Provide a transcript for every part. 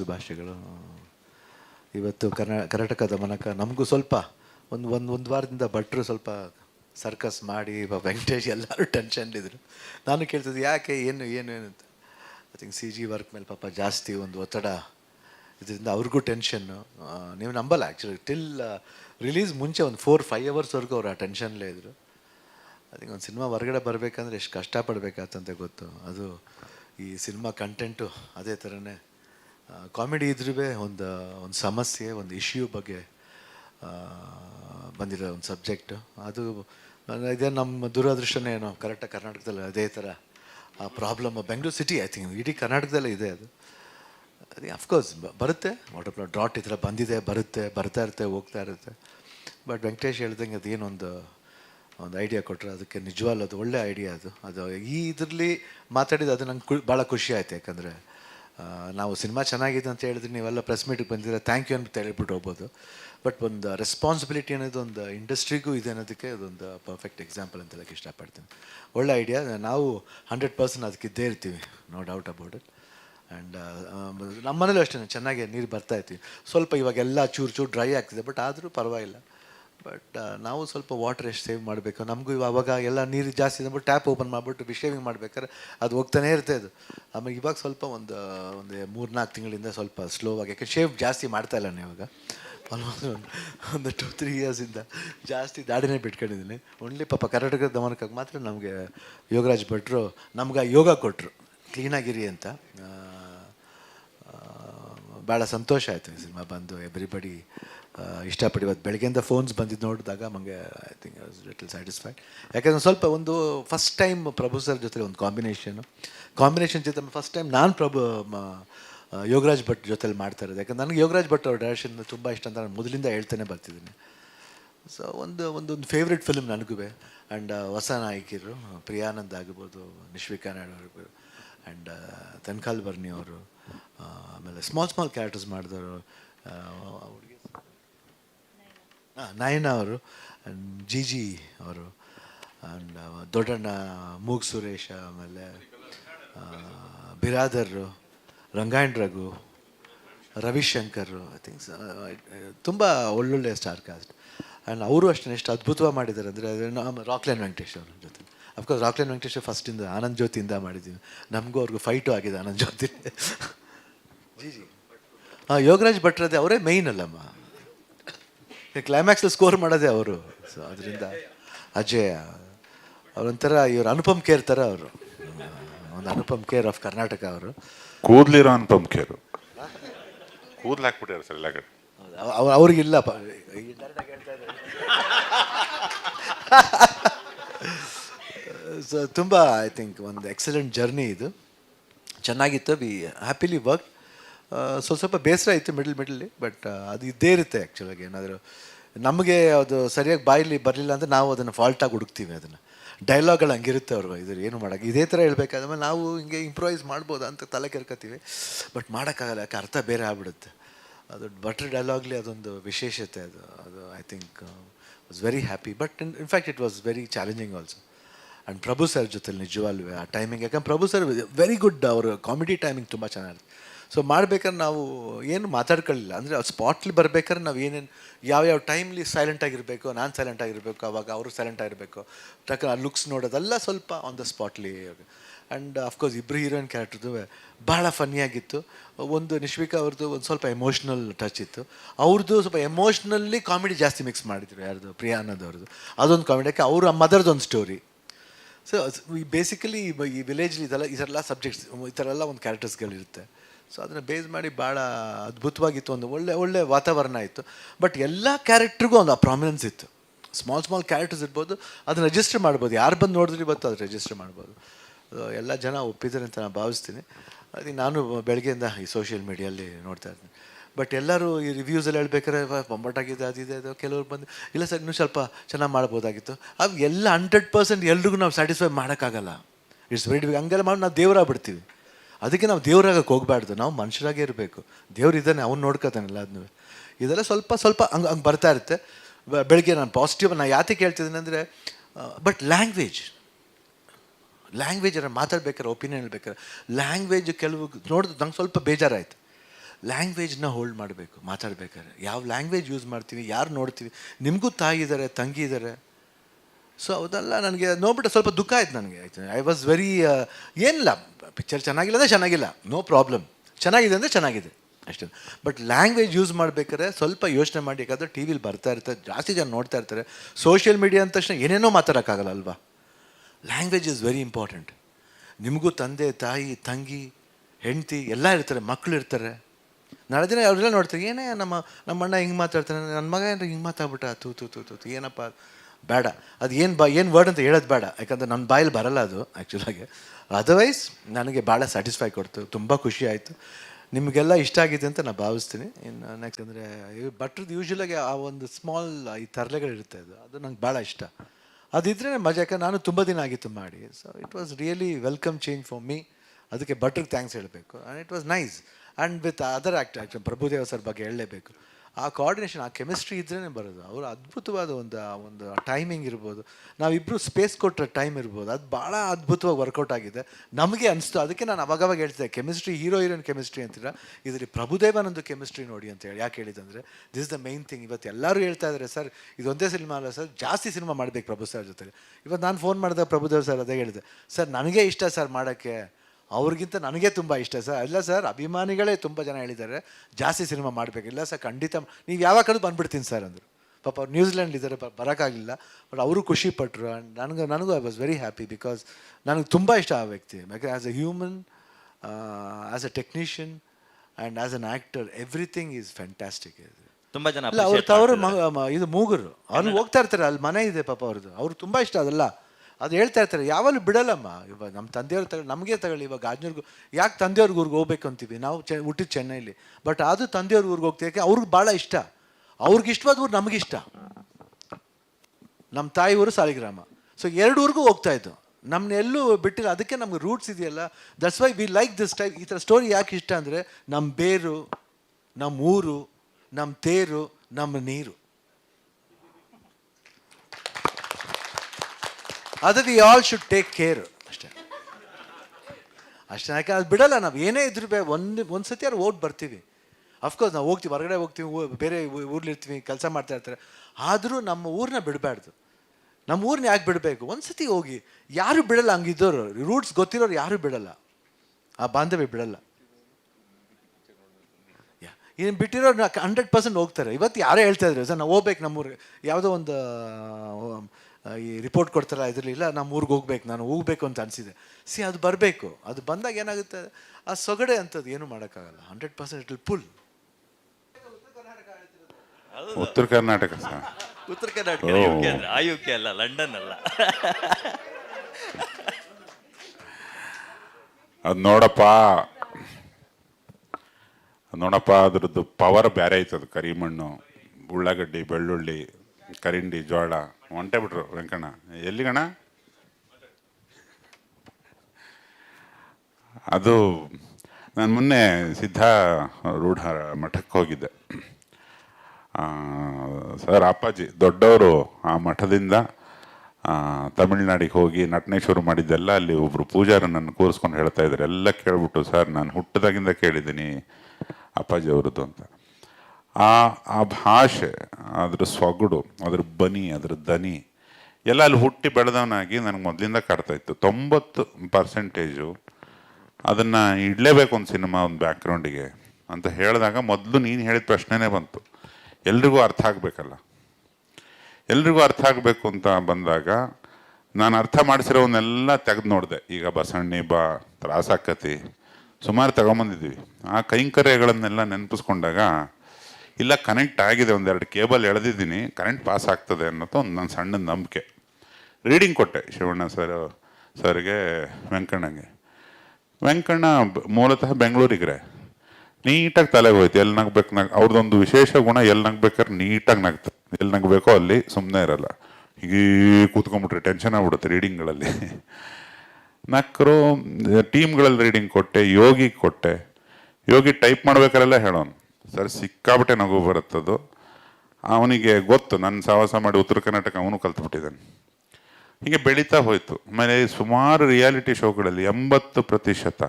ಶುಭಾಶಯಗಳು ಇವತ್ತು ಕರ್ನಾ, ಕರ್ನಾಟಕದ ಮನಕ ನಮಗೂ ಸ್ವಲ್ಪ ಒಂದು ಒಂದು ಒಂದು ವಾರದಿಂದ ಭಟ್ರು ಸ್ವಲ್ಪ ಸರ್ಕಸ್ ಮಾಡಿ ವೆಂಕಟೇಶ್ ಎಲ್ಲರೂ ಟೆನ್ಷನ್ ಇದ್ರು. ನಾನು ಕೇಳ್ತಿದ್ದೆ, ಯಾಕೆ, ಏನು ಏನು ಏನು? ಅಂತ. I think C G work ಮೇಲೆ ಪಾಪ ಜಾಸ್ತಿ ಒಂದು ಒತ್ತಡ ಇದರಿಂದ ಅವ್ರಿಗೂ ಟೆನ್ಷನ್ನು ನೀವು ನಂಬಲ್ಲ ಆ್ಯಕ್ಚುಲಿ ಟಿಲ್ ರಿಲೀಸ್ ಮುಂಚೆ ಒಂದು ಫೋರ್ ಫೈವ್ ಅವರ್ಸ್ವರೆಗೂ ಅವ್ರು ಆ ಟೆನ್ಷನ್ಲೇ ಇದ್ದರು ಅದಕ್ಕೆ ಒಂದು ಸಿನಿಮಾ ಹೊರಗಡೆ ಬರಬೇಕಂದ್ರೆ ಎಷ್ಟು ಕಷ್ಟಪಡಬೇಕಾತಂತ ಗೊತ್ತು. ಅದು ಈ ಸಿನಿಮಾ ಕಂಟೆಂಟು ಅದೇ ಥರನೇ ಕಾಮಿಡಿ ಇದ್ರೂ ಒಂದು ಒಂದು ಸಮಸ್ಯೆ, ಒಂದು ಇಶ್ಯೂ ಬಗ್ಗೆ ಬಂದಿರೋ ಒಂದು ಸಬ್ಜೆಕ್ಟು ಅದು ಇದೇ ನಮ್ಮ ದುರದೃಷ್ಟನೇ ಏನೋ ಕರೆಕ್ಟಾಗಿ ಕರ್ನಾಟಕದಲ್ಲಿ ಅದೇ ಥರ ಆ problem Bengaluru city I think ಇಡೀ ಕರ್ನಾಟಕದಲ್ಲೇ ಇದೆ ಅದು. ಅದೇ ಅಫ್ಕೋರ್ಸ್ ಬರುತ್ತೆ ವಾಟರ್ ಡ್ರಾಟ್ ಈ ಥರ ಬಂದಿದೆ, ಬರುತ್ತೆ, ಬರ್ತಾ ಇರುತ್ತೆ, ಹೋಗ್ತಾ ಇರುತ್ತೆ. ಬಟ್ ವೆಂಕಟೇಶ್ ಹೇಳ್ದಂಗೆ ಅದೇನೊಂದು ಒಂದು ಐಡಿಯಾ ಕೊಟ್ಟರೆ ಅದಕ್ಕೆ ನಿಜವಾಗ್ಲೂ ಅದು ಒಳ್ಳೆ ಐಡಿಯಾ ಅದು. ಅದು ಈ ಇದರಲ್ಲಿ ಮಾತಾಡಿದ ಅದು ನಂಗೆ ಭಾಳ ಖುಷಿ ಆಯ್ತು, ಯಾಕಂದರೆ ನಾವು ಸಿನಿಮಾ ಚೆನ್ನಾಗಿದೆ ಅಂತ ಹೇಳಿದ್ರೆ ನೀವೆಲ್ಲ ಪ್ರೆಸ್ ಮೀಟಿಗೆ ಬಂದಿದ್ರೆ ಥ್ಯಾಂಕ್ ಯು ಅಂತ ಹೇಳಿಬಿಟ್ಟು ಹೋಗ್ಬೋದು. ಬಟ್ ಒಂದು ರೆಸ್ಪಾನ್ಸಿಬಿಲಿಟಿ ಅನ್ನೋದು ಒಂದು ಇಂಡಸ್ಟ್ರಿಗೂ ಇದೆ ಅನ್ನೋದಕ್ಕೆ ಅದೊಂದು ಪರ್ಫೆಕ್ಟ್ ಎಕ್ಸಾಂಪಲ್ ಅಂತ ಹೇಳಕ್ಕೆ ಇಷ್ಟಪಡ್ತೀನಿ. ಒಳ್ಳೆ ಐಡಿಯಾ ನಾವು ಹಂಡ್ರೆಡ್ ಪರ್ಸೆಂಟ್ ಅದಕ್ಕೆ ಇದ್ದೇ ಇರ್ತೀವಿ. No doubt about it and ನಮ್ಮ ಮನೇಲೂ ಅಷ್ಟೇ. ಚೆನ್ನಾಗಿ ನೀರು ಬರ್ತಾ ಇರ್ತೀವಿ. ಸ್ವಲ್ಪ ಇವಾಗೆಲ್ಲ ಚೂರು ಚೂರು ಡ್ರೈ ಆಗ್ತಿದೆ. ಬಟ್ ಆದರೂ ಪರವಾಗಿಲ್ಲ. ಬಟ್ ನಾವು ಸ್ವಲ್ಪ ವಾಟರ್ ಎಷ್ಟು ಸೇವ್ ಮಾಡಬೇಕು? ನಮಗೂ ಅವಾಗ ಎಲ್ಲ ನೀರು ಜಾಸ್ತಿ ಇದೆ ಟ್ಯಾಪ್ ಓಪನ್ ಮಾಡಿಬಿಟ್ಟು ಶೇವಿಂಗ್ ಮಾಡ್ಬೇಕಾದ್ರೆ ಅದು ಹೋಗ್ತಾನೆ ಇರುತ್ತೆ ಅದು. ಆಮೇಲೆ ಇವಾಗ ಸ್ವಲ್ಪ ಒಂದು ಒಂದು ಮೂರು ನಾಲ್ಕು ತಿಂಗಳಿಂದ ಸ್ವಲ್ಪ ಸ್ಲೋ ಆಗಿ ಯಾಕೆ ಶೇವ್ ಜಾಸ್ತಿ ಮಾಡ್ತಾ ಇಲ್ಲ ಇವಾಗ. ಆಲ್ಮೋಸ್ಟ್ ಒಂದು ಒಂದು ಟು ತ್ರೀ ಇಯರ್ಸಿಂದ ಜಾಸ್ತಿ ದಾಡಿನೇ ಬಿಟ್ಕೊಂಡಿದ್ದೀನಿ. ಓನ್ಲಿ ಪಾಪ ಕರ್ನಾಟಕದ ದಮನಕ್ಕಾಗಿ ಮಾತ್ರ ನಮಗೆ ಯೋಗರಾಜ್ ಭಟ್ರು ನಮ್ಗೆ ಯೋಗ ಕೊಟ್ಟರು ಕ್ಲೀನಾಗಿರಿ ಅಂತ. ಭಾಳ ಸಂತೋಷ ಆಯಿತು ಸಿನಿಮಾ ಬಂದು ಎವ್ರಿಬಡಿ ಇಷ್ಟಪಟ್ಟು ಇವತ್ತು ಬೆಳಗ್ಗೆಯಿಂದ ಫೋನ್ಸ್ ಬಂದಿದ್ದು ನೋಡಿದಾಗ ನಮಗೆ ಐ ಥಿಂಕ್ ಲಿಟಲ್ ಸ್ಯಾಟಿಸ್ಫೈಡ್ ಯಾಕಂದ್ರೆ ಸ್ವಲ್ಪ ಒಂದು ಫಸ್ಟ್ ಟೈಮ್ ಪ್ರಭು ಸರ್ ಜೊತೆ ಒಂದು ಕಾಂಬಿನೇಷನು ಕಾಂಬಿನೇಷನ್ ಜೊತೆ ಫಸ್ಟ್ ಟೈಮ್ ನಾನು ಪ್ರಭು ಯೋಗರಾಜ್ ಭಟ್ ಜೊತೆಲಿ ಮಾಡ್ತಾ ಇರೋದು. ಯಾಕಂದ್ರೆ ನನಗೆ ಯೋಗರಾಜ್ ಭಟ್ ಅವ್ರ ಡೈರೆಕ್ಷನ್ ತುಂಬ ಇಷ್ಟ ಅಂತ ನಾನು ಮೊದಲಿಂದ ಹೇಳ್ತಾನೆ ಬರ್ತಿದ್ದೀನಿ. ಸೊ ಒಂದು ಒಂದೊಂದು ಫೇವ್ರೆಟ್ ಫಿಲ್ಮ್ ನನಗೂ ಆ್ಯಂಡ್ ಹೊಸ ನಾಯಕಿಯರು ಪ್ರಿಯಾನಂದ್ ಆಗ್ಬೋದು ನಿಶ್ವಿಕಾ ನಾಯ್ಡು ಆಗಿರ್ಬೋದು ಆ್ಯಂಡ್ ತನ್ಕಾಲ್ ಬರ್ನಿ ಅವರು ಆಮೇಲೆ ಸ್ಮಾಲ್ ಸ್ಮಾಲ್ ಕ್ಯಾರೆಕ್ಟರ್ಸ್ ಮಾಡಿದವರು ನಯನ ಅವರು ಜಿ ಜಿ ಅವರು ಆ್ಯಂಡ್ ದೊಡ್ಡಣ್ಣ, ಮೂಗ್ ಸುರೇಶ, ಆಮೇಲೆ ಬಿರಾದರು, ರಂಗಾಯಣ್ ರಘು, ರವಿಶಂಕರ್ ಐ ಥಿಂಕ್ಸ್ ತುಂಬ ಒಳ್ಳೊಳ್ಳೆ ಸ್ಟಾರ್ ಕಾಸ್ಟ್ ಆ್ಯಂಡ್ ಅವರು ಅಷ್ಟೇ ಎಷ್ಟು ಅದ್ಭುತವಾಗಿ ಮಾಡಿದ್ದಾರೆ ಅಂದರೆ ನಮ್ಮ ರಾಕ್ಲೈನ್ ವೆಂಕಟೇಶ್ ಅವ್ರ ಜೊತೆ. ಅಫ್ಕೋರ್ಸ್ ರಾಕ್ಲೈನ್ ವೆಂಕಟೇಶ್ ಫಸ್ಟಿಂದ ಆನಂದ್ ಜ್ಯೋತಿಯಿಂದ ಮಾಡಿದ್ದೀವಿ. ನಮಗೂ ಅವ್ರಿಗೂ ಫೈಟು ಆಗಿದೆ ಆನಂದ್ ಜ್ಯೋತಿ ಜಿ ಜಿ ಯೋಗರಾಜ್ ಭಟ್ರದೇ ಅವರೇ ಮೇಯ್ನ್ ಅಲ್ಲಮ್ಮ. ಕ್ಲೈಮ್ಯಾಕ್ಸ್ ಸ್ಕೋರ್ ಮಾಡೋದೇ ಅವರು. ಸೊ ಅದರಿಂದ ಅಜಯ್. ಅವರೊಂಥರ ಇವರು ಅನುಪಮ್ ಕೇರ್ ಥರ ಅವರು. ಒಂದು ಅನುಪಮ್ ಕೇರ್ ಆಫ್ ಕರ್ನಾಟಕ ಅವರು. ಕೂದ್ಲಿರೋ ಅನುಪಮ್ ಕೇರು ಕೂದ್ಲು ಹಾಕ್ಬಿಟ್ಟಾರೆ ಸರ್ ಎಲ್ಲ ಕಡೆ ಅವ- ಅವ- ಅವ್ರಿಗಿಲ್ಲ ಸೊ ತುಂಬ ಐ ಥಿಂಕ್ ಒಂದು ಎಕ್ಸಲೆಂಟ್ ಜರ್ನಿ ಇದು. ಚೆನ್ನಾಗಿತ್ತು. ವಿ ಹ್ಯಾಪಿಲಿ ವರ್ಕ್ ಸ್ವಲ್ಪ ಸ್ವಲ್ಪ ಬೇಸರ ಇತ್ತು ಮಿಡಲ್ ಮಿಡಲ್ಲಿ ಬಟ್ ಅದು ಇದ್ದೇ ಇರುತ್ತೆ ಆ್ಯಕ್ಚುಲಾಗಿ ಏನಾದರೂ. ನಮಗೆ ಅದು ಸರಿಯಾಗಿ ಬಾಯಲ್ಲಿ ಬರಲಿಲ್ಲ ಅಂದರೆ ನಾವು ಅದನ್ನು ಫಾಲ್ಟಾಗಿ ಹುಡುಕ್ತೀವಿ ಅದನ್ನು. ಡೈಲಾಗ್ಗಳು ಹಂಗಿರುತ್ತೆ ಅವ್ರು, ಇದ್ರ ಏನು ಮಾಡೋಕ್ಕೆ ಇದೇ ಥರ ಹೇಳ್ಬೇಕಾದ್ರೆ ನಾವು ಹಿಂಗೆ ಇಂಪ್ರೂವೈಸ್ ಮಾಡ್ಬೋದು ಅಂತ ತಲೆ ಕೆರ್ಕೋತೀವಿ. ಬಟ್ ಮಾಡೋಕ್ಕಾಗಲ್ಲ, ಯಾಕೆ ಅರ್ಥ ಬೇರೆ ಆಗ್ಬಿಡುತ್ತೆ. ಅದು ಬಟ್ರ್ ಡೈಲಾಗ್ಲಿ ಅದೊಂದು ವಿಶೇಷತೆ ಅದು. ಅದು I think was very happy but in in fact it was very challenging also and Prabhu sir ಜೊತೆಲಿ ನಿಜವಾಲ್ವೇ ಆ ಟೈಮಿಂಗ್ ಯಾಕಂದ್ರೆ ಪ್ರಭು ಸರ್ ವೆರಿ ಗುಡ್ ಅವರು ಕಾಮಿಡಿ ಟೈಮಿಂಗ್ ತುಂಬ ಚೆನ್ನಾಗಿರುತ್ತೆ. ಸೊ ಮಾಡ್ಬೇಕಾದ್ರೆ ನಾವು ಏನು ಮಾತಾಡ್ಕೊಳ್ಳಿಲ್ಲ. ಅಂದರೆ ಸ್ಪಾಟ್ಲಿ ಬರ್ಬೇಕಾದ್ರೆ ನಾವು ಏನೇನು, ಯಾವ್ಯಾವ ಟೈಮ್ಲಿ ಸೈಲೆಂಟ್ ಆಗಿರಬೇಕು, ನಾನು ಸೈಲೆಂಟ್ ಆಗಿರಬೇಕು, ಅವಾಗ ಅವರು ಸೈಲೆಂಟ್ ಆಗಿರಬೇಕು. ಟಕ್ ಆ ಲುಕ್ಸ್ ನೋಡೋದೆಲ್ಲ ಸ್ವಲ್ಪ ಆನ್ ದ ಸ್ಪಾಟ್ಲಿ ಆ್ಯಂಡ್ ಅಫ್ಕೋರ್ಸ್ ಇಬ್ಬರು ಹೀರೋಯಿನ್ ಕ್ಯಾರೆಕ್ಟರ್ದು ಭಾಳ ಫನ್ನಿಯಾಗಿತ್ತು ಒಂದು ನಿಶ್ವಿಕಾ ಅವ್ರದ್ದು ಒಂದು ಸ್ವಲ್ಪ ಎಮೋಷ್ನಲ್ ಟಚ್ ಇತ್ತು. ಅವ್ರದ್ದು ಸ್ವಲ್ಪ ಎಮೋಷ್ನಲ್ಲಿ ಕಾಮಿಡಿ ಜಾಸ್ತಿ ಮಿಕ್ಸ್ ಮಾಡಿದ್ರು ಯಾರ್ದು ಪ್ರಿಯಾ ಅನ್ನೋದವ್ರದ್ದು ಅದೊಂದು ಕಾಮಿಡಿ ಯಾಕೆ? ಅವ್ರ ಮದರ್ದು ಒಂದು ಸ್ಟೋರಿ ಸೊ ಈ ಬೇಸಿಕಲಿ ಈ ವಿಲೇಜ್ಲಿ ಇದೆಲ್ಲ ಈ ಥರ ಎಲ್ಲ ಸಬ್ಜೆಕ್ಟ್ಸ್ ಈ ಥರ ಎಲ್ಲ ಒಂದು ಕ್ಯಾರೆಕ್ಟರ್ಸ್ಗಳಿರುತ್ತೆ ಸೊ ಅದನ್ನು ಬೇಸ್ ಮಾಡಿ ಭಾಳ ಅದ್ಭುತವಾಗಿತ್ತು ಒಂದು ಒಳ್ಳೆ ಒಳ್ಳೆ ವಾತಾವರಣ ಇತ್ತು. ಬಟ್ ಎಲ್ಲ ಕ್ಯಾರೆಕ್ಟ್ರಿಗೂ ಒಂದು ಆ ಪ್ರಾಮಿನೆನ್ಸ್ ಇತ್ತು. ಸ್ಮಾಲ್ ಸ್ಮಾಲ್ ಕ್ಯಾರೆಕ್ಟರ್ಸ್ ಇರ್ಬೋದು, ಅದನ್ನ ರಿಜಿಸ್ಟರ್ ಮಾಡ್ಬೋದು. ಯಾರು ಬಂದು ನೋಡಿದ್ರೆ ಇವತ್ತು ಅದು ರಿಜಿಸ್ಟರ್ ಮಾಡ್ಬೋದು. ಎಲ್ಲ ಜನ ಒಪ್ಪಿದ್ದಾರೆ ಅಂತ ನಾನು ಭಾವಿಸ್ತೀನಿ. ಅದಕ್ಕೆ ನಾನು ಬೆಳಗ್ಗೆಯಿಂದ ಈ ಸೋಷಿಯಲ್ ಮೀಡಿಯಲ್ಲಿ ನೋಡ್ತಾ ಇದ್ದೀನಿ. ಬಟ್ ಎಲ್ಲರೂ ಈ ರಿವ್ಯೂಸಲ್ಲಿ ಹೇಳ್ಬೇಕಾದ್ರೆ ಬೊಂಬಾಟಾಗಿದೆ ಅದಿದೆ ಅದು ಕೆಲವ್ರು ಬಂದು ಇಲ್ಲ ಸರ್, ಇನ್ನೂ ಸ್ವಲ್ಪ ಚೆನ್ನಾಗಿ ಮಾಡ್ಬೋದಾಗಿತ್ತು. ಅವು ಎಲ್ಲ ಹಂಡ್ರೆಡ್ ಪರ್ಸೆಂಟ್ ಎಲ್ರಿಗೂ ನಾವು ಸ್ಯಾಟಿಸ್ಫೈ ಮಾಡೋಕ್ಕಾಗಲ್ಲ. ಇಟ್ಸ್ ವೆರಿ ಹಂಗೆಲ್ಲ ಮಾಡಿ, ನಾವು ದೇವರಾಗ್ಬಿಡ್ತೀವಿ ಅದಕ್ಕೆ ನಾವು ದೇವರಾಗಕ್ಕೆ ಹೋಗ್ಬಾರ್ದು. ನಾವು ಮನುಷ್ಯರಾಗೇ ಇರಬೇಕು. ದೇವ್ರು ಇದ್ದಾನೆ, ಅವ್ನು ನೋಡ್ಕೋತಾನೆ ಇದೆಲ್ಲ ಸ್ವಲ್ಪ ಸ್ವಲ್ಪ ಹಂಗೆ ಹಂಗೆ ಬರ್ತಾ ಇರುತ್ತೆ. ಬೆಳಗ್ಗೆ ನಾನು ಪಾಸಿಟಿವ್ ನಾನು ಯಾತಕ್ಕೆ ಹೇಳ್ತಿದ್ದೀನಿ ಅಂದರೆ ಬಟ್ ಲ್ಯಾಂಗ್ವೇಜ್ ಲ್ಯಾಂಗ್ವೇಜ್ ಮಾತಾಡ್ಬೇಕಾರೆ ಒಪಿನಿಯನ್ ಹೇಳ್ಬೇಕಾರೆ. ಲ್ಯಾಂಗ್ವೇಜ್ ಕೆಲವು ನೋಡಿದ್ರೆ ನಂಗೆ ಸ್ವಲ್ಪ ಬೇಜಾರಾಯಿತು. ಲ್ಯಾಂಗ್ವೇಜ್ನ ಹೋಲ್ಡ್ ಮಾಡಬೇಕು ಮಾತಾಡ್ಬೇಕಾದ್ರೆ ಯಾವ ಲ್ಯಾಂಗ್ವೇಜ್ ಯೂಸ್ ಮಾಡ್ತೀವಿ ಯಾರು ನೋಡ್ತೀವಿ ನಿಮಗೂ ತಾಯಿ ಇದ್ದಾರೆ ತಂಗಿ ಇದ್ದಾರೆ ಸೊ ಅದೆಲ್ಲ ನನಗೆ ನೋಡ್ಬಿಟ್ಟು ಸ್ವಲ್ಪ ದುಃಖ ಆಯ್ತು ನನಗೆ ಆಯ್ತು. ಐ ವಾಸ್ ವೆರಿ ಏನಿಲ್ಲ. ಪಿಕ್ಚರ್ ಚೆನ್ನಾಗಿಲ್ಲ ಅಂದರೆ ಚೆನ್ನಾಗಿಲ್ಲ. ನೋ ಪ್ರಾಬ್ಲಮ್ ಚೆನ್ನಾಗಿದೆ ಅಂದರೆ ಚೆನ್ನಾಗಿದೆ. ಅಷ್ಟೇ. ಬಟ್ ಲ್ಯಾಂಗ್ವೇಜ್ ಯೂಸ್ ಮಾಡಬೇಕಾದ್ರೆ ಸ್ವಲ್ಪ ಯೋಚನೆ ಮಾಡಿ. ಯಾಕಂದರೆ ಟಿ ವಿಲಿ ಬರ್ತಾ ಇರ್ತಾರೆ ಜಾಸ್ತಿ ಜನ ನೋಡ್ತಾ ಇರ್ತಾರೆ. ಸೋಷಿಯಲ್ ಮೀಡಿಯಾ ಅಂದ ತಕ್ಷಣ ಏನೇನೋ ಮಾತಾಡೋಕ್ಕಾಗಲ್ಲ ಅಲ್ವಾ? ಲ್ಯಾಂಗ್ವೇಜ್ ಈಸ್ ವೆರಿ ಇಂಪಾರ್ಟೆಂಟ್ ನಿಮಗೂ ತಂದೆ ತಾಯಿ ತಂಗಿ ಹೆಂಡತಿ ಎಲ್ಲ ಇರ್ತಾರೆ ಮಕ್ಕಳು ಇರ್ತಾರೆ. ನಾಳೆ ದಿನ ಅವರೆಲ್ಲ ನೋಡ್ತಾರೆ ಏನೇ ನಮ್ಮ ನಮ್ಮ ಅಣ್ಣ ಹಿಂಗೆ ಮಾತಾಡ್ತಾನೆ ನನ್ನ ಮಗ ಏನಾರ ಹಿಂಗೆ ಮಾತಾಡ್ಬಿಟ್ಟ? ತೂ ತೂ ತೂ ತೂ ತೂ, ಏನಪ್ಪ? ಬೇಡ. ಅದು ಏನು ಬಾ ಏನು ವರ್ಡ್ ಅಂತ ಹೇಳೋದು ಬೇಡ. ಯಾಕಂದರೆ ನನ್ನ ಬಾಯಲ್ಲಿ ಬರಲ್ಲ ಅದು ಆ್ಯಕ್ಚುಲಾಗಿ ಅದರ್ವೈಸ್ ನನಗೆ ಭಾಳ ಸ್ಯಾಟಿಸ್ಫೈ ಕೊಡ್ತು. ತುಂಬ ಖುಷಿ ಆಯಿತು. ನಿಮಗೆಲ್ಲ ಇಷ್ಟ ಆಗಿದೆ ಅಂತ ನಾನು ಭಾವಿಸ್ತೀನಿ. ಇನ್ನು ನೆಕ್ಸ್ಟ್ ಅಂದರೆ ಭಟ್ರದ್ದು ಯೂಶ್ವಲಾಗಿ ಆ ಒಂದು ಸ್ಮಾಲ್ ಈ ತರಲೆಗಳಿರುತ್ತೆ ಅದು. ಅದು ನಂಗೆ ಭಾಳ ಇಷ್ಟ. ಅದಿದ್ರೆ ಮಜಾ. ಯಾಕಂದ್ರೆ ನಾನು ತುಂಬ ದಿನ ಆಗಿತ್ತು ಮಾಡಿ. So it was really welcome change for me ಅದಕ್ಕೆ ಭಟ್ರಿಗೆ ಥ್ಯಾಂಕ್ಸ್ ಹೇಳಬೇಕು. And it was nice and with other act actually Prabhudeva sir ಬಗ್ಗೆ ಹೇಳಲೇಬೇಕು. ಆ ಕೋಆರ್ಡಿನೇಷನ್ ಆ ಕೆಮಿಸ್ಟ್ರಿ ಇದ್ರೇ ಬರೋದು. ಅವರು ಅದ್ಭುತವಾದ ಒಂದು ಒಂದು ಟೈಮಿಂಗ್ ಇರ್ಬೋದು. ನಾವಿಬ್ಬರು ಸ್ಪೇಸ್ ಕೊಟ್ಟರೆ ಟೈಮ್ ಇರ್ಬೋದು. ಅದು ಭಾಳ ಅದ್ಭುತವಾಗಿ ವರ್ಕೌಟ್ ಆಗಿದೆ. ನಮಗೆ ಅನಿಸ್ತು. ಅದಕ್ಕೆ ನಾನು ಅವಾಗವಾಗ ಹೇಳ್ತಿದ್ದೆ ಕೆಮಿಸ್ಟ್ರಿ ಹೀರೋ ಹೀರೋಯಿನ್ ಕೆಮಿಸ್ಟ್ರಿ ಅಂತೀರ? ಇದರಲ್ಲಿ ಪ್ರಭುದೇವನೊಂದು ಕೆಮಿಸ್ಟ್ರಿ ನೋಡಿ ಅಂತ ಹೇಳಿ. ಯಾಕೆ ಹೇಳಿದಂದರೆ ದಿಸ್ ದ ಮೈನ್ ಥಿಂಗ್ ಇವತ್ತು ಎಲ್ಲರೂ ಹೇಳ್ತಾ ಇದ್ದಾರೆ ಸರ್, ಇದೊಂದೇ ಸಿನಿಮಾ ಅಲ್ಲ, ಸರ್. ಜಾಸ್ತಿ ಸಿನಿಮಾ ಮಾಡಬೇಕು ಪ್ರಭು ಸರ್ ಜೊತೆಗೆ ಇವತ್ತು ನಾನು ಫೋನ್ ಮಾಡಿದಾಗ ಪ್ರಭುದೇವ್ ಸರ್ ಅದೇ ಹೇಳಿದೆ, ಸರ್, ನನಗೆ ಇಷ್ಟ ಸರ್ ಮಾಡೋಕ್ಕೆ. ಅವ್ರಿಗಿಂತ ನನಗೆ ತುಂಬ ಇಷ್ಟ ಸರ್. ಅಲ್ಲ ಸರ್ ಅಭಿಮಾನಿಗಳೇ ತುಂಬ ಜನ ಹೇಳಿದ್ದಾರೆ ಜಾಸ್ತಿ ಸಿನಿಮಾ ಮಾಡಬೇಕಿಲ್ಲ ಸರ್ ಖಂಡಿತ ನೀವು ಯಾವಾಗ ಕಡೆ ಬಂದುಬಿಡ್ತೀನಿ ಸರ್ ಅಂದರು. ಪಾಪ ಅವ್ರು ನ್ಯೂಜಿಲೆಂಡ್ ಇದ್ದಾರೆ ಬರೋಕ್ಕಾಗಿಲ್ಲ. ಬಟ್ ಅವರು ಖುಷಿ ಪಟ್ಟರು ಆ್ಯಂಡ್ ನನಗೂ ನನಗೂ I was very happy because ನನಗೆ ತುಂಬ ಇಷ್ಟ ಆ ವ್ಯಕ್ತಿ. ಯಾಕೆ as a human as a technician and as an actor everything is fantastic ತುಂಬಾ ಜನ ಅವ್ರ ತವರು ಇದು ಮೂಗರು. ಅವ್ರು ಹೋಗ್ತಾ ಇರ್ತಾರೆ ಅಲ್ಲಿ ಮನೆ ಇದೆ ಪಾಪ ಅವ್ರದ್ದು ಅವ್ರು ತುಂಬ ಇಷ್ಟ ಅದೆಲ್ಲ. ಅದು ಹೇಳ್ತಾ ಇರ್ತಾರೆ ಯಾವಾಗಲೂ ಬಿಡಲ್ಲಮ್ಮ. ಇವಾಗ ನಮ್ಮ ತಂದೆಯವ್ರು ತಗೊಳ್ಳಿ, ನಮಗೆ ತಗೊಳ್ಳಿ, ಇವಾಗ ಗಾಜ್ನೂರ್ಗು ಯಾಕೆ ತಂದೆಯವ್ರಿಗೆ ಊರಿಗೆ ಹೋಗ್ಬೇಕು ಅಂತೀವಿ? ನಾವು ಚೆ, ಹುಟ್ಟಿದ ಚೆನ್ನೈಲಿ. ಬಟ್ ಅದು ತಂದೆಯವ್ರ ಊರಿಗೆ ಹೋಗ್ತೀವಿ ಯಾಕೆ ಅವ್ರಿಗೆ ಭಾಳ ಇಷ್ಟ. ಅವ್ರಿಗೆ ಇಷ್ಟವಾದ ಊರು ನಮಗಿಷ್ಟ ನಮ್ಮ ತಾಯಿ ಊರು ಸಾಲಿಗ್ರಾಮ. ಸೊ ಎರಡು ಊರಿಗೂ ಹೋಗ್ತಾ ಇದ್ದು. ನಮ್ಮನ್ನೆಲ್ಲೂ ಬಿಟ್ಟಿಲ್ಲ. ಅದಕ್ಕೆ ನಮ್ಗೆ ರೂಟ್ಸ್ ಇದೆಯಲ್ಲ. That's why we like this type ಈ ಥರ ಸ್ಟೋರಿ ಯಾಕೆ ಇಷ್ಟ ಅಂದರೆ ನಮ್ಮ ಬೇರು ನಮ್ಮ ಊರು ನಮ್ಮ ತೇರು ನಮ್ಮ ನೀರು. ಅದು we all should take care ಅಷ್ಟೇ. ಅಷ್ಟೇ, ಯಾಕೆ ಅದು ಬಿಡಲ್ಲ ನಾವು. ಏನೇ ಇದ್ರು ಬೇ, ಒಂದು ಒಂದು ಸತಿ ಯಾರು ಓಟ್ ಬರ್ತೀವಿ ಅಫ್ಕೋರ್ಸ್ ನಾವು ಹೋಗ್ತೀವಿ, ಹೊರಗಡೆ ಹೋಗ್ತೀವಿ ಬೇರೆ ಊರ್ಲಿರ್ತೀವಿ ಕೆಲಸ ಮಾಡ್ತಾ ಇರ್ತಾರೆ. ಆದರೂ ನಮ್ಮ ಊರನ್ನ ಬಿಡಬಾರ್ದು. ನಮ್ಮ ಊರನ್ನ ಯಾಕೆ ಬಿಡಬೇಕು? ಒಂದು ಸತಿ ಹೋಗಿ. ಯಾರು ಬಿಡಲ್ಲ ಹಂಗಿದ್ದವರು ರೂಟ್ಸ್ ಗೊತ್ತಿರೋರು ಯಾರು ಬಿಡಲ್ಲ. ಆ ಬಾಂಧವ್ಯ ಬಿಡಲ್ಲ. ಏನು ಬಿಟ್ಟಿರೋ ಹಂಡ್ರೆಡ್ ಪರ್ಸೆಂಟ್ ಹೋಗ್ತಾರೆ. ಇವತ್ತು ಯಾರೇ ಹೇಳ್ತಾ ಇದ್ರು, ಸರ್, ನಾವು ಹೋಗ್ಬೇಕು ನಮ್ಮೂರಿಗೆ. ಯಾವುದೋ ಒಂದು ಈ ರಿಪೋರ್ಟ್ ಕೊಡ್ತಾರ ಇದ್ರಲ್ಲಿ ಇಲ್ಲ ನಮ್ಮ ಊರಿಗೆ ಹೋಗ್ಬೇಕು ನಾನು ಹೋಗ್ಬೇಕು ಅಂತ ಅನಿಸಿದೆ. ಸಿ ಅದು ಬರಬೇಕು. ಅದು ಬಂದಾಗ ಏನಾಗುತ್ತೆ? ಆ ಸೊಗಡೆ ಅಂಥದ್ದು ಏನು ಮಾಡೋಕ್ಕಾಗಲ್ಲ. Hundred percent it will pull Uttara Karnataka sir. ಉತ್ತರ ಕರ್ನಾಟಕ. ಯು ಕೆ ಅಂದ್ರೆ ಆ ಯು ಕೆ ಅಲ್ಲ ಲಂಡನ್ ಅಲ್ಲ. ಅದು ನೋಡಪ್ಪ. ನೋಡಪ್ಪ ಅದ್ರದ್ದು ಪವರ್ ಬೇರೆ ಐತದು ಕರಿಮಣ್ಣು ಉಳ್ಳಾಗಡ್ಡಿ ಬೆಳ್ಳುಳ್ಳಿ. ಕರಿಂಡಿ ಜೋಳ ಹೊಂಟೆ ಬಿಟ್ರು ವೆಂಕಣ್ಣ. ಎಲ್ಲಿಗಣ ಅದು ನಾನು ಮೊನ್ನೆ ಸಿದ್ಧ ರೂಢ ಮಠಕ್ಕೆ ಹೋಗಿದ್ದೆ. ಸರ್ ಅಪ್ಪಾಜಿ ದೊಡ್ಡವರು ಆ ಮಠದಿಂದ ತಮಿಳ್ನಾಡಿಗೆ ಹೋಗಿ ನಟನೆ ಶುರು ಮಾಡಿದ್ದೆಲ್ಲ ಅಲ್ಲಿ ಒಬ್ಬರು ಪೂಜಾರ ನನ್ನ ಕೂರಿಸ್ಕೊಂಡು ಹೇಳ್ತಾ ಇದ್ದಾರೆ ಎಲ್ಲ ಕೇಳ್ಬಿಟ್ಟು, ಸರ್, ನಾನು ಹುಟ್ಟದಾಗಿಂದ ಕೇಳಿದ್ದೀನಿ ಅಪ್ಪಾಜಿ ಅವರದ್ದು ಅಂತ. ಆ ಆ ಭಾಷೆ, ಅದರ ಸೊಗಡು, ಅದ್ರ ಬನಿ, ಅದ್ರ ದನಿ, ಎಲ್ಲ ಅಲ್ಲಿ ಹುಟ್ಟಿ ಬೆಳೆದವನಾಗಿ ನನಗೆ ಮೊದಲಿಂದ ಕಾಡ್ತಾ ಇತ್ತು. ತೊಂಬತ್ತು ಪರ್ಸೆಂಟೇಜು ಅದನ್ನು ಇಡಲೇಬೇಕು ಒಂದು ಸಿನಿಮಾ, ಒಂದು ಬ್ಯಾಕ್ಗ್ರೌಂಡಿಗೆ ಅಂತ ಹೇಳಿದಾಗ ಮೊದಲು ನೀನು ಹೇಳಿದ ಪ್ರಶ್ನೆನೇ ಬಂತು. ಎಲ್ರಿಗೂ ಅರ್ಥ ಆಗಬೇಕಲ್ಲ. ಎಲ್ರಿಗೂ ಅರ್ಥ ಆಗಬೇಕು ಅಂತ ಬಂದಾಗ ನಾನು ಅರ್ಥ ಮಾಡಿಸಿರೋವನ್ನೆಲ್ಲ ತೆಗೆದು ನೋಡಿದೆ. ಈಗ ಬಸಣ್ಣಿ, ಬಾ, ತ್ರಾಸಾಕತಿ, ಸುಮಾರು ತಗೊಂಬಂದಿದ್ವಿ. ಆ ಕೈಂಕರ್ಯಗಳನ್ನೆಲ್ಲ ನೆನಪಿಸ್ಕೊಂಡಾಗ ಇಲ್ಲ ಕನೆಕ್ಟ್ ಆಗಿದೆ ಒಂದೆರಡು ಕೇಬಲ್ ಎಳೆದಿದ್ದೀನಿ ಕರೆಂಟ್ ಪಾಸ್ ಆಗ್ತದೆ ಅನ್ನೋದು ಒಂದು ನನ್ನ ಸಣ್ಣ ನಂಬಿಕೆ. ರೀಡಿಂಗ್ ಕೊಟ್ಟೆ ಶಿವಣ್ಣ ಸರ್ ಸರ್ಗೆ, ವೆಂಕಣ್ಣಗೆ. ವೆಂಕಣ್ಣ ಮೂಲತಃ ಬೆಂಗಳೂರಿಗ್ರೆ. ನೀಟಾಗಿ ತಲೆಗೆ ಹೋಯ್ತು, ಎಲ್ಲಿ ನಗ್ಬೇಕು ನಗ್, ಅವ್ರದ್ದೊಂದು ವಿಶೇಷ ಗುಣ ಎಲ್ಲಿ ನಗ್ಬೇಕಾದ್ರೆ ನೀಟಾಗಿ ನಗ್ತಾರೆ ಎಲ್ಲಿ ನಗಬೇಕೋ ಅಲ್ಲಿ ಸುಮ್ಮನೆ ಇರಲ್ಲ. ಹೀಗೆ ಕೂತ್ಕೊಂಡ್ಬಿಟ್ರೆ ಟೆನ್ಷನ್ ಆಗ್ಬಿಡುತ್ತೆ ರೀಡಿಂಗ್ಗಳಲ್ಲಿ ನಕ್ಕರು ಟೀಮ್ಗಳಲ್ಲಿ ರೀಡಿಂಗ್ ಕೊಟ್ಟೆ ಯೋಗಿಗೆ ಕೊಟ್ಟೆ. ಯೋಗಿ ಟೈಪ್ ಮಾಡ್ಬೇಕಾರೆಲ್ಲ ಹೇಳೋನು. ಸರ್ ಸಿಕ್ಕಾಬಿಟ್ಟೆ ನಗು ಬರುತ್ತದು. ಅವನಿಗೆ ಗೊತ್ತು ನನ್ನ ಸಾಹಸ ಮಾಡಿ ಉತ್ತರ ಕರ್ನಾಟಕ ಅವನು ಕಲ್ತ್ಬಿಟ್ಟಿದ್ದಾನೆ. ಹೀಗೆ ಬೆಳೀತಾ ಹೋಯಿತು. ಆಮೇಲೆ ಸುಮಾರು ರಿಯಾಲಿಟಿ ಶೋಗಳಲ್ಲಿ ಎಂಬತ್ತು ಪ್ರತಿಶತ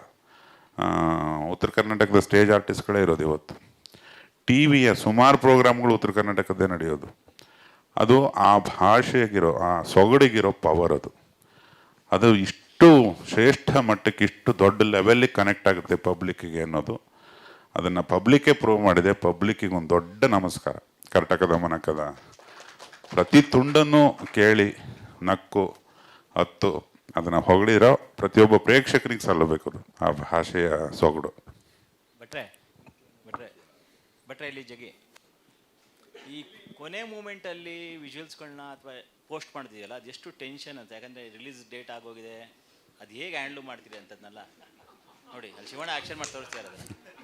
ಉತ್ತರ ಕರ್ನಾಟಕದ ಸ್ಟೇಜ್ ಆರ್ಟಿಸ್ಟ್ಗಳೇ ಇರೋದು ಇವತ್ತು. ಟಿ ವಿಯ ಸುಮಾರು ಪ್ರೋಗ್ರಾಮ್ಗಳು ಉತ್ತರ ಕರ್ನಾಟಕದ್ದೇ ನಡೆಯೋದು. ಅದು ಆ ಭಾಷೆಗಿರೋ, ಆ ಸೊಗಡಿಗಿರೋ ಪವರ್ ಅದು. ಅದು ಇಷ್ಟು ಶ್ರೇಷ್ಠ ಮಟ್ಟಕ್ಕೆ ಇಷ್ಟು ದೊಡ್ಡ ಲೆವೆಲ್ಲಿಗೆ ಕನೆಕ್ಟ್ ಆಗುತ್ತೆ ಪಬ್ಲಿಕ್ಕಿಗೆ ಅನ್ನೋದು. ಅದನ್ನು ಪಬ್ಲಿಕ್ಕೇ ಪ್ರೂವ್ ಮಾಡಿದೆ. ಪಬ್ಲಿಕ್ಕಿಗೆ ಒಂದು ದೊಡ್ಡ ನಮಸ್ಕಾರ. ಕರ್ನಾಟಕದ ಮನಕದ ಪ್ರತಿ ತುಂಡನ್ನು ಕೇಳಿ, ನಕ್ಕು, ಹತ್ತು ಅದನ್ನು ಹೊಗಳಿರೋ ಪ್ರತಿಯೊಬ್ಬ ಪ್ರೇಕ್ಷಕರಿಗೆ ಸಲ್ಲಬೇಕು ಆ ಭಾಷೆಯ ಸೊಗಡು. ಭಟ್ರೆ ಭಟ್ರೆ ಭಟ್ರೆ, ಇಲ್ಲಿ ಜಗಿ ಈ ಕೊನೆ ಮೂಮೆಂಟಲ್ಲಿ ವಿಜುವಲ್ಸ್ಗಳನ್ನ ಅಥವಾ ಪೋಸ್ಟ್ ಮಾಡ್ತಿದೆಯಲ್ಲ ಅದೆಷ್ಟು ಟೆನ್ಷನ್ ಅಂತ. ಯಾಕಂದರೆ ರಿಲೀಸ್ ಡೇಟ್ ಆಗೋಗಿದೆ. ಅದು ಹೇಗೆ ಹ್ಯಾಂಡ್ಲ್ ಮಾಡ್ತೀರಿ ಅಂತದನ್ನೆಲ್ಲ ನೋಡಿ, ಅಲ್ಲಿ ಶಿವಣ್ಣ ಆ್ಯಕ್ಷನ್ ಮಾಡಿ ತೋರಿಸ್ತಾರೆ ಅದನ್ನ ಆ?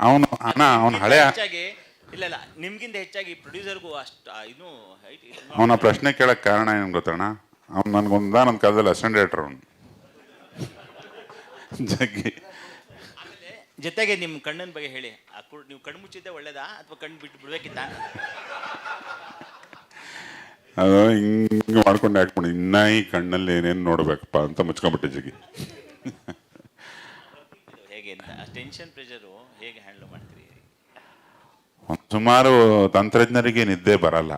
ಅವನು ಅಣ್ಣ ಅವನು ಹಳೆಯ ಹೆಚ್ಚಾಗಿ ಇಲ್ಲ ಇಲ್ಲ ನಿಮ್ಗಿಂತ ಹೆಚ್ಚಾಗಿ ಪ್ರೊಡ್ಯೂಸರ್ಗೂ ಅಷ್ಟು ಇದು. ಅವನ ಪ್ರಶ್ನೆ ಕೇಳಕ್ ಕಾರಣ ಏನು ಗೊತ್ತಣ್ಣ? ಅವ್ನು ನನಗೊಂದ ನನ್ನ ಕಾಲದಲ್ಲಿ ಅಸಿಸ್ಟೆಂಟ್ ಡೈರೆಕ್ಟರ್ ಅವನು. ಜಗ್ಗಿ. ಆಮೇಲೆ ಜೊತೆಗೆ ನಿಮ್ಮ ಕಣ್ಣಿನ ಬಗ್ಗೆ ಹೇಳಿ. ಆ ಕುರ್- ನೀವು ಕಣ್ಣು ಮುಚ್ಚಿದ್ದೆ ಒಳ್ಳೇದಾ ಅಥವಾ ಕಣ್ಣು ಬಿಟ್ಟು ಬಿಡ್ಬೇಕಿತ್ತ? ಅದು ಹಿಂಗೆ ಮಾಡ್ಕೊಂಡು ಹಾಕ್ಬಿಡಿ ಇನ್ನ ಈ ಕಣ್ಣಲ್ಲಿ ಏನೇನು ನೋಡ್ಬೇಕಪ್ಪ ಅಂತ ಮುಚ್ಕೊಂಬಿಟ್ಟೆ ಜಗ್ಗಿ. ಟೆನ್ಷನ್ ಪ್ರೆಷರು ಹೇಗೆ ಹ್ಯಾಂಡಲ್ ಮಾಡ್ತೀರಿ? ಸುಮಾರು ತಂತ್ರಜ್ಞರಿಗೆ ನಿದ್ದೆ ಬರಲ್ಲ.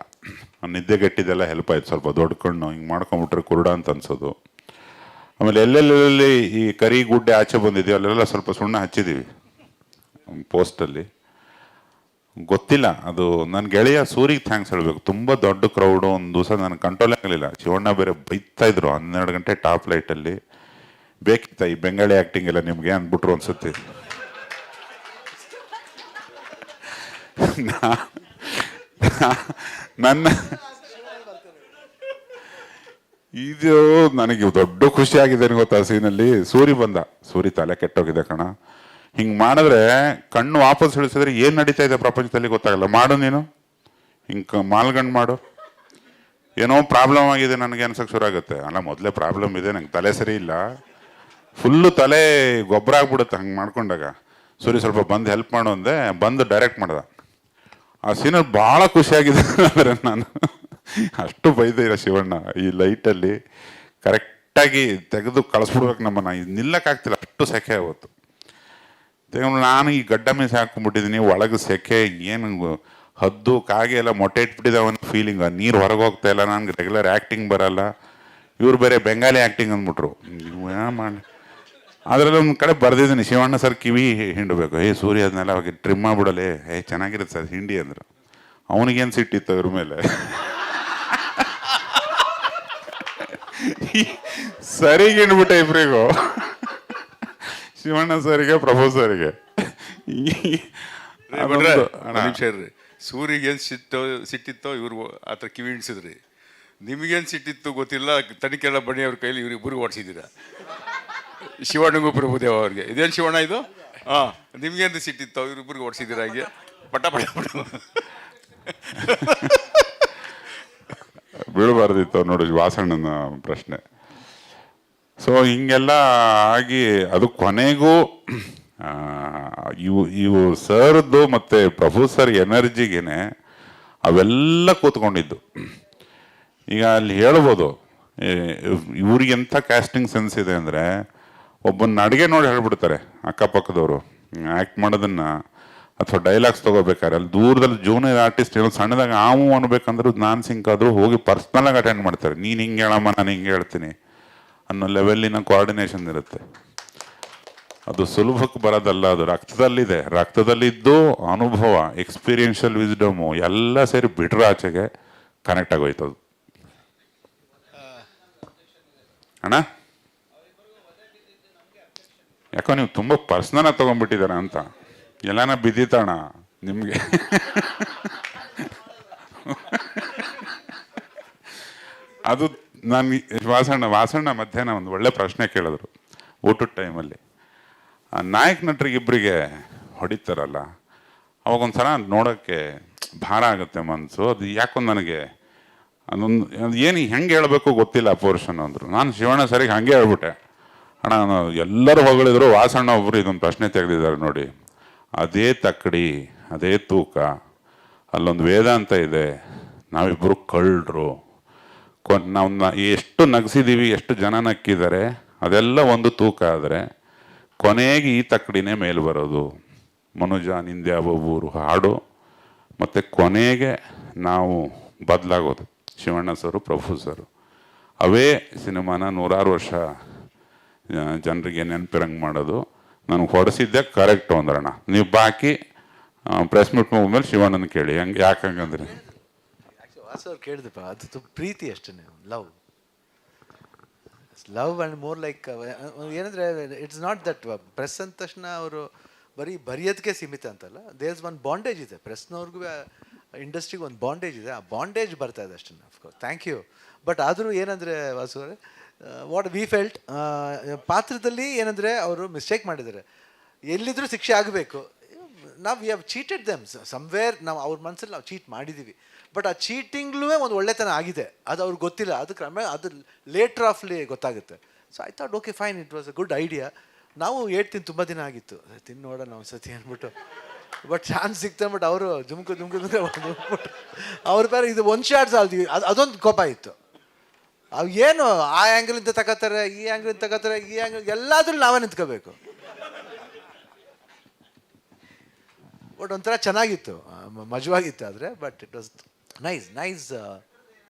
ನಿದ್ದೆ ಗಟ್ಟಿದೆಲ್ಲ ಹೆಲ್ಪ್ ಆಯ್ತು. ಸ್ವಲ್ಪ ದೊಡ್ಡ ಕಣ್ಣು, ಹಿಂಗೆ ಮಾಡ್ಕೊಂಬಿಟ್ರೆ ಕುರುಡ ಅಂತ ಅನ್ಸೋದು. ಆಮೇಲೆ ಎಲ್ಲೆಲ್ಲೆಲ್ಲಿ ಈ ಕರಿ ಗುಡ್ಡೆ ಆಚೆ ಬಂದಿದೆಯೋ, ಅಲ್ಲೆಲ್ಲ ಸ್ವಲ್ಪ ಸುಣ್ಣ ಹಚ್ಚಿದ್ದೀವಿ ಪೋಸ್ಟಲ್ಲಿ ಗೊತ್ತಿಲ್ಲ, ಅದು ನನ್ನ ಗೆಳೆಯ ಸೂರಿಗೆ ಥ್ಯಾಂಕ್ಸ್ ಹೇಳ್ಬೇಕು. ತುಂಬ ದೊಡ್ಡ ಕ್ರೌಡು ಒಂದು ದಿವಸ ನನಗೆ ಕಂಟ್ರೋಲ್ ಆಗಲಿಲ್ಲ. ಶಿವಣ್ಣ ಬೇರೆ ಬೈತಾ ಇದ್ರು. ಹನ್ನೆರಡು ಗಂಟೆ ಟಾಪ್ ಲೈಟಲ್ಲಿ ಬೇಕಿತ್ತ ಈ ಬೆಂಗಾಳಿ ಆ್ಯಕ್ಟಿಂಗ್ ಎಲ್ಲ ನಿಮಗೆ ಅಂದ್ಬಿಟ್ರು ಅನ್ಸುತ್ತೆ ನಾ- ನನ್ನ ಇದು ನನಗೆ ದೊಡ್ಡ ಖುಷಿ ಆಗಿದೆ ಗೊತ್ತಾ ಸೀನಲ್ಲಿ? ಸೂರಿ ಬಂದ. ಸೂರಿ ತಲೆ ಕೆಟ್ಟೋಗಿದೆ ಕಣ. ಹಿಂಗ್ ಮಾಡಿದ್ರೆ ಕಣ್ಣು ವಾಪಸ್ ಇಳಿಸಿದ್ರೆ ಏನ್ ನಡೀತಾ ಇದೆ ಪ್ರಪಂಚದಲ್ಲಿ ಗೊತ್ತಾಗಲ್ಲ. ಮಾಡು ನೀನು. ಹಿಂಗ್ ಮಾಲ್ಗಂಡ್ ಮಾಡು. ಏನೋ ಪ್ರಾಬ್ಲಮ್ ಆಗಿದೆ ನನಗೆ ಅನ್ಸಕ್ ಶುರು ಆಗುತ್ತೆ. ಅಲ್ಲ, ಮೊದಲೇ ಪ್ರಾಬ್ಲಮ್ ಇದೆ. ನಂಗೆ ತಲೆ ಸರಿ ಇಲ್ಲ. ಫುಲ್ಲು ತಲೆ ಗೊಬ್ಬರ ಆಗ್ಬಿಡುತ್ತೆ. ಹಂಗೆ ಮಾಡ್ಕೊಂಡಾಗ. ಸೂರಿ ಸ್ವಲ್ಪ ಬಂದು ಹೆಲ್ಪ್ ಮಾಡು ಅಂದೆ. ಬಂದು ಡೈರೆಕ್ಟ್ ಮಾಡ್ದ. ಆ ಸೀನಲ್ಲಿ ಭಾಳ ಖುಷಿಯಾಗಿದೆ ಅಂದರೆ ನಾನು ಅಷ್ಟು ಬೈದಿರ ಶಿವಣ್ಣ. ಈ ಲೈಟಲ್ಲಿ ಕರೆಕ್ಟಾಗಿ ತೆಗೆದು ಕಳಿಸ್ಬಿಡ್ಬೇಕು ನಮ್ಮನ್ನ. ಇದು ನಿಲ್ಲಕ್ಕಾಗ್ತಿಲ್ಲ ಅಷ್ಟು ಸೆಕೆ ಅವತ್ತು ತೆಗೆದು ನಾನು ಈ ಗಡ್ಡ ಮೀಸೆ ಹಾಕೊಂಡ್ಬಿಟ್ಟಿದ್ದೀನಿ ಒಳಗೆ ಸೆಕೆ, ಏನು ಹದ್ದು, ಕಾಗೆ ಎಲ್ಲ ಮೊಟ್ಟೆ ಇಟ್ಬಿಟ್ಟಿದೆ ಒಂದು ಫೀಲಿಂಗ್ ನೀರು ಹೊರಗೆ ಹೋಗ್ತಾ ಇಲ್ಲ, ನನಗೆ ರೆಗ್ಯುಲರ್ ಆ್ಯಕ್ಟಿಂಗ್ ಬರಲ್ಲ. ಇವ್ರು ಬೇರೆ ಬೆಂಗಾಲಿ ಆ್ಯಕ್ಟಿಂಗ್ ಅಂದ್ಬಿಟ್ರು. ಮಾಡಿ ಅದರಲ್ಲಿ ಒಂದು ಕಡೆ ಬರ್ದಿದ್ದೀನಿ ಶಿವಣ್ಣ ಸರ್ ಕಿವಿ ಹಿಂಡಬೇಕು. ಏ ಸೂರ್ಯ ಅದನ್ನೆಲ್ಲ ಅವಾಗ ಟ್ರಿಮ್ ಮಾಡ್ಬಿಡಲೆ. ಏ ಚೆನ್ನಾಗಿರುತ್ತೆ ಸರ್ ಹಿಂಡಿ ಅಂದರು. ಅವನಿಗೇನು ಸಿಟ್ಟಿತ್ತು ಅವ್ರ ಮೇಲೆ? ಸರಿಗೆ ಹಿಂಡ್ಬಿಟ್ಟೆ ಇಬ್ರಿಗೂ. ಶಿವಣ್ಣ ಸರಿಗೆ ಪ್ರಭು ಸರಿಗೆ. ಸೂರಿಗೆ ಏನು ಸಿಟ್ಟೋ ಸಿಟ್ಟಿತ್ತೋ ಇವ್ರು ಆ ಥರ ಕಿವಿ ಹಿಂಡ್ಸಿದ್ರಿ. ನಿಮಗೇನು ಸಿಟ್ಟಿತ್ತು ಗೊತ್ತಿಲ್ಲ ತನಿಖೆಲ್ಲ ಬನ್ನಿ ಅವ್ರ ಕೈಲಿ ಇವ್ರಿಗೆ ಬುರಿ ಓಡಿಸಿದ್ದೀರಾ. ಶಿವಣ್ಣಗೂ ಪ್ರಭುದೇವ ಅವ್ರಿಗೆ. ಇದೇನು ಶಿವಣ್ಣ ಇದು? ಹಾಂ ನಿಮಗೇನು ಸಿಟ್ಟಿತ್ತು? ಇವ್ರಿಬ್ರಿಗೆ ಓಡಿಸಿದ್ದೀರಾ ಹಾಗೆ? ಪಟ ಪಟ ಪಟ. ಬೀಳಬಾರ್ದಿತ್ತು ನೋಡಿ ವಾಸಣ್ಣನ ಪ್ರಶ್ನೆ. ಸೊ ಹಿಂಗೆಲ್ಲ ಆಗಿ ಅದು ಕೊನೆಗೂ ಇವು ಇವು ಸರ್ದು ಮತ್ತೆ ಪ್ರಭು ಸರ್ ಎನರ್ಜಿಗೇನೆ ಅವೆಲ್ಲ ಕೂತ್ಕೊಂಡಿದ್ದು. ಈಗ ಅಲ್ಲಿ ಹೇಳ್ಬೋದು ಇವ್ರಿಗೆಂಥ ಇವ್ರಿಗೆ ಎಂಥ ಕ್ಯಾಸ್ಟಿಂಗ್ ಸೆನ್ಸ್ ಇದೆ ಅಂದರೆ ಒಬ್ಬನ ಅಡುಗೆ ನೋಡಿ ಹೇಳ್ಬಿಡ್ತಾರೆ ಅಕ್ಕಪಕ್ಕದವರು. ಆ್ಯಕ್ಟ್ ಮಾಡೋದನ್ನ ಅಥವಾ ಡೈಲಾಗ್ಸ್ ತಗೋಬೇಕಾದ್ರೆ ಅಲ್ಲಿ ದೂರದಲ್ಲಿ ಜೂನಿಯರ್ ಆರ್ಟಿಸ್ಟ್ ಏನೋ ಸಣ್ಣದಾಗ ಆವು ಅನ್ಬೇಕಂದ್ರೂ ನಾನು ಸಿಂಕ್ ಆದರೂ ಹೋಗಿ ಪರ್ಸ್ನಲಾಗಿ ಅಟೆಂಡ್ ಮಾಡ್ತಾರೆ. ನೀನು ಹಿಂಗೆ ಹೇಳಮ್ಮ, ನಾನು ಹಿಂಗೆ ಹೇಳ್ತೀನಿ ಅನ್ನೋ ಲೆವೆಲ್ಲಿನ ಕೋಆರ್ಡಿನೇಷನ್ ಇರುತ್ತೆ. ಅದು ಸುಲಭಕ್ಕೆ ಬರೋದಲ್ಲ, ಅದು ರಕ್ತದಲ್ಲಿದೆ. ರಕ್ತದಲ್ಲಿದ್ದು ಅನುಭವ ಎಕ್ಸ್ಪೀರಿಯನ್ಷಿಯಲ್ ವಿಸ್ಡಮು ಎಲ್ಲ ಸೇರಿ ಬಿಟ್ರೆ ಆಚೆಗೆ ಕನೆಕ್ಟ್ ಆಗೋಯ್ತು ಅದು ಅಣ್ಣ? ಯಾಕೋ ನೀವು ತುಂಬ ಪರ್ಸ್ನಲ್ ತೊಗೊಂಡ್ಬಿಟ್ಟಿದಾರ ಅಂತ. ಎಲ್ಲಾನ ಬಿದ್ದಿತಾಣ ನಿಮಗೆ. ಅದು ನಾನು ವಾಸಣ್ಣ ವಾಸಣ್ಣ ಮಧ್ಯಾಹ್ನ ಒಂದು ಒಳ್ಳೆ ಪ್ರಶ್ನೆ ಕೇಳಿದ್ರು, ಊಟದ ಟೈಮಲ್ಲಿ. ಆ ನಾಯಕ ನಟರಿಗಿಬ್ಬರಿಗೆ ಹೊಡಿತಾರಲ್ಲ ಅವಾಗ ಒಂದ್ಸಲ ನೋಡೋಕ್ಕೆ ಭಾರ ಆಗುತ್ತೆ ಮನಸ್ಸು ಅದು ಯಾಕೋ ನನಗೆ, ಅದೊಂದು ಏನು ಹೆಂಗೆ ಹೇಳಬೇಕು ಗೊತ್ತಿಲ್ಲ ಪೋರ್ಷನ್ ಅಂದರು. ನಾನು ಶಿವಣ್ಣ ಸರಿಗೆ ಹಾಗೆ ಹೇಳ್ಬಿಟ್ಟೆ. ಅಣ್ಣ, ನಾನು ಎಲ್ಲರೂ ಹೊಗಳಿದ್ರು, ವಾಸಣ್ಣ ಒಬ್ಬರು ಇದೊಂದು ಪ್ರಶ್ನೆ ತೆಗೆದಿದ್ದಾರೆ ನೋಡಿ. ಅದೇ ತಕ್ಕಡಿ, ಅದೇ ತೂಕ, ಅಲ್ಲೊಂದು ವೇದಾಂತ ಇದೆ ನಾವಿಬ್ಬರು ಕಳ್ಳರು. ಕೊನ್ ನಾವು ನ- ಎಷ್ಟು ನಗಿಸಿದ್ದೀವಿ ಎಷ್ಟು ಜನ ನಕ್ಕಿದ್ದಾರೆ, ಅದೆಲ್ಲ ಒಂದು ತೂಕ ಆದರೆ, ಕೊನೆಗೆ ಈ ತಕ್ಕಡಿನೇ ಮೇಲೆ ಬರೋದು. ಮನುಜ ನಿಂದೆ ಊರು ಹಾಡು, ಮತ್ತು ಕೊನೆಗೆ ನಾವು ಬದಲಾಗೋದು. ಶಿವಣ್ಣ ಸರು, ಪ್ರಭು ಸರು. ಅವೇ ಸಿನಿಮಾನ ನೂರಾರು ವರ್ಷ ಜನರಿಗೆ ನೆನಪಿರಂಗೆ ಮಾಡೋದು. ನನಗೆ ಹೊಡೆಸಿದ್ದೆ ಕರೆಕ್ಟು ಅಂದ್ರಣ್ಣ ನೀವು ಬಾಕಿ ಪ್ರೆಸ್ ಮೀಟ್ ಮುಗಿದ್ಮೇಲೆ ಶಿವಣ್ಣನ ಕೇಳಿ. ಹಂಗೆ, ಯಾಕೆ ಹಂಗಂದ್ರೆ? ಅವ್ರು ಕೇಳಿದಪ್ಪ ಅದು ಪ್ರೀತಿ ಅಷ್ಟೇ love love and more like ಏನಂದರೆ ಇಟ್ಸ್ ನಾಟ್ ದಟ್ ಪ್ರೆಸ್ ಅಂದ ತಕ್ಷಣ ಅವರು ಬರೀ ಬರೆಯೋದಕ್ಕೆ ಸೀಮಿತ ಅಂತಲ್ಲ ದೇರ್ಸ್ ಒನ್ ಬಾಂಡೇಜ್ ಇದೆ. ಪ್ರೆಸ್ನವ್ರಿಗೂ ಇಂಡಸ್ಟ್ರಿಗೆ ಒಂದು ಬಾಂಡೇಜ್ ಇದೆ. ಆ ಬಾಂಡೇಜ್ ಬರ್ತಾ ಇದೆ ಅಷ್ಟೇ ಅಫ್ಕೋರ್ಸ್ ಥ್ಯಾಂಕ್ ಯು ಬಟ್ ಆದರೂ ಏನಂದರೆ ವಾಸು ವಾಟ್ ವಿ ಫೆಲ್ಟ್ ಪಾತ್ರದಲ್ಲಿ ಏನಂದರೆ ಅವರು ಮಿಸ್ಟೇಕ್ ಮಾಡಿದ್ದಾರೆ. ಎಲ್ಲಿದ್ರೂ ಶಿಕ್ಷೆ ಆಗಬೇಕು. ನಾವು we have cheated them somewhere ನಾವು ಅವ್ರ ಮನಸ್ಸಲ್ಲಿ ನಾವು ಚೀಟ್ ಮಾಡಿದ್ದೀವಿ ಬಟ್ ಆ ಚೀಟಿಂಗ್ಲೂ ಒಂದು ಒಳ್ಳೆತನ ಆಗಿದೆ. ಅದು ಅವ್ರಿಗೆ ಗೊತ್ತಿಲ್ಲ. ಅದು ಕ್ರಮ, ಅದು ಲೇಟ್ರ್ ಆಫ್ಲಿ ಗೊತ್ತಾಗುತ್ತೆ. So I thought okay fine it was a good idea ನಾವು ಹೇಳ್ತೀನಿ, ತುಂಬ ದಿನ ಆಗಿತ್ತು. ತಿನ್ನು ನೋಡೋಣ ಒಂದು ಸತಿ ಅಂದ್ಬಿಟ್ಟು. ಬಟ್ ಚಾನ್ಸ್ ಸಿಕ್ತ ಬಟ್ ಅವರು ಜುಮ್ಕು ಜುಮ್ಕು ಅವ್ರ ಬೇರೆ ಇದು ಒಂದು ಶಾರ್ಟ್ ಸಾಲ್ತೀವಿ. ಅದು, ಅದೊಂದು ಕೋಪ ಇತ್ತು. ಅವು ಏನು ಆ ಆ್ಯಂಗಲಿಂದ ತಗೋತಾರೆ, ಈ ಆ್ಯಂಗಲಿಂದ ತಗೋತಾರೆ, ಈ ಆ್ಯಂಗಲ್ ಎಲ್ಲಾದ್ರೂ ನಾವೇ ನಿಂತ್ಕೋಬೇಕು. ಬಟ್ ಒಂಥರ ಚೆನ್ನಾಗಿತ್ತು ಮಜವಾಗಿತ್ತು ಆದರೆ but it was nice nice